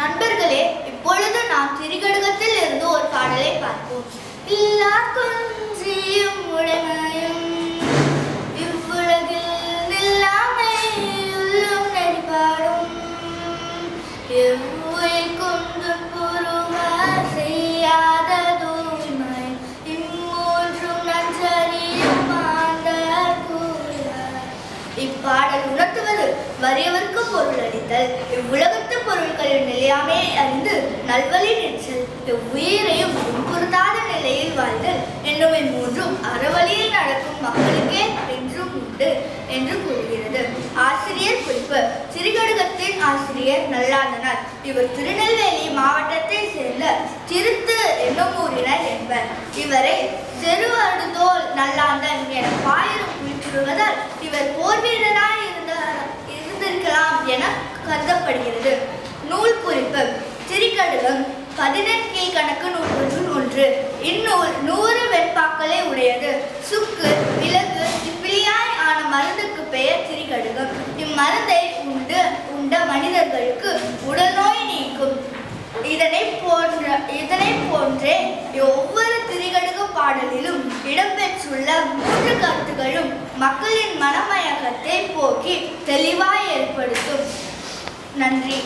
நண்பர்களே இப்பொழுது நாம் திரிகடுகத்தில் இருந்து ஒரு பாடலை பார்ப்போம். இல்லா கொஞ்சியும் உடைமையும் இவ்வுலகில் நில்லாமை உள்ளும் நடிப்பாடும் எவ்வை கொண்டு புருவ செய்யாத தூய்மை இம்மூன்றும் நஞ்சறியும் இப்பாடல் உணர்த்துவது வறியவருக்கு பொருள் அளித்தல். இவ்வுலகத்து பொருட்களின் நிலையாமையை அறிந்து நல்வழி நிற்றல் உயிரையும் துன்புறுத்தாத நிலையில் வாழ்தல் என்னும் இம்மூன்றும் அறவழியில் நடக்கும் மக்களுக்கே என்றும் உண்டு என்று கூறுகிறது. ஆசிரியர் குறிப்பு. சிறுகடுகத்தின் ஆசிரியர் நல்லாதனார் இவர் திருநெல்வேலி மாவட்டத்தை சேர்ந்த திருத்து என்னும் ஊரினர் என்பர். இவரை செருவடுதோல் நல்லாந்தன் என பாயிரம் குறிப்பிடுவதால் இவர் போர் வீரராய் இருந்த இருந்திருக்கலாம் என கருதப்படுகிறது. குறிப்பு. திரிகடுகம் பதினெண் கணக்கு நூல்களுள் ஒன்று இந்நூல் நூறு வெண்பாக்களை உடையது. சுக்கு விலகு இப்பிலியாய் ஆன மருந்துக்கு பெயர் திரிகடுகம் இம்மருந்தை உண்டு உண்ட மனிதர்களுக்கு உடல் நோய் நீக்கும். இதனை போன்ற இதனை போன்றே ஒவ்வொரு திரிகடுக பாடலிலும் இடம்பெற்றுள்ள மூன்று கருத்துகளும் மக்களின் மனமயக்கத்தை போக்கி தெளிவாய் ஏற்படுத்தும். நன்றி.